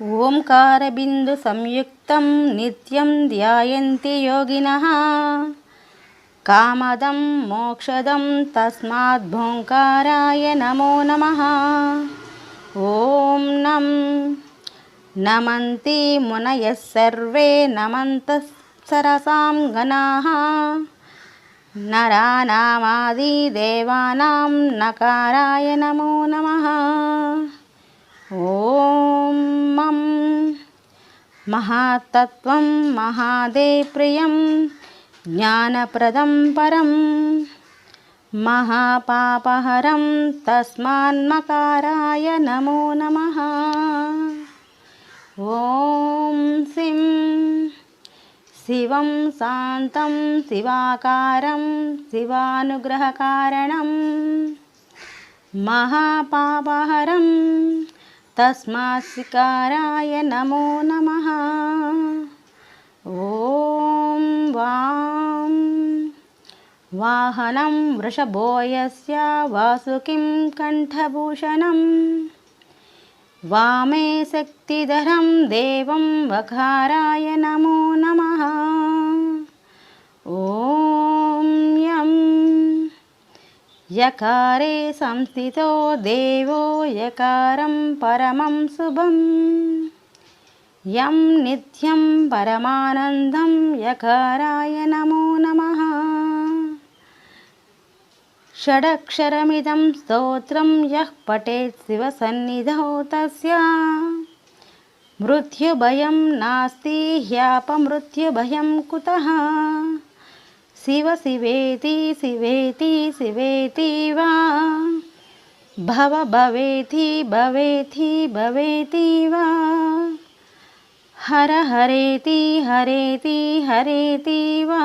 ఓంకారబిందుసంయుక్తం నిత్యం ధ్యాయంతి యోగిన. కామదం మోక్షదం తస్మాద్భోంకారాయ నమో నమ. ఓం నం నమంతి మునయः సర్వే నమంత సరసాం గణాः నరానామాదిదేవానాం నకారాయ నమో నమః ఓం మం మహాతత్వం మహాదేప్రియం జ్ఞానప్రదం పరం. మహాపాపహరం తస్మాన్మకారాయ నమో నమ. ఓం సిం శివం శాంతం శివాకారం శివానుగ్రహకారణం. మహాపాపహరం तस्मात्काराय नमो नमः। ॐ वां वाहनं वृषभोयस्या वासुकिं कण्ठभूषणं वामे शक्तिधरं देवं वकाराय नमो नमः। ॐ యకారే సంస్థితో దేవో యకారం పరమం శుభం. యం నిత్యం పరమానందం యకారాయ నమో నమ. షడక్షరమిదం స్తోత్రం యః పఠేత్ శివసన్నిధౌ తస్య. మృత్యుభయం నాస్తి హ్యాపమృత్యుభయం కుతః. శివ శివేతి శివేతి శివేతి వా. భవ భవేతి భవేతి భవేతి వా. హర హరేతి హరేతి హరేతి వా.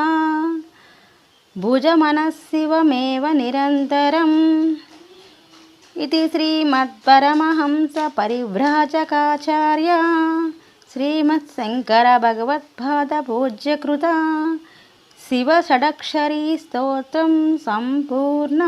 భుజమనశివమేవ నిరంతరం. ఇది శ్రీమత్పరమహంస పరివ్రాజకాచార్య. శ్రీమత్శంకర భగవత్పాద పూజ్యకృత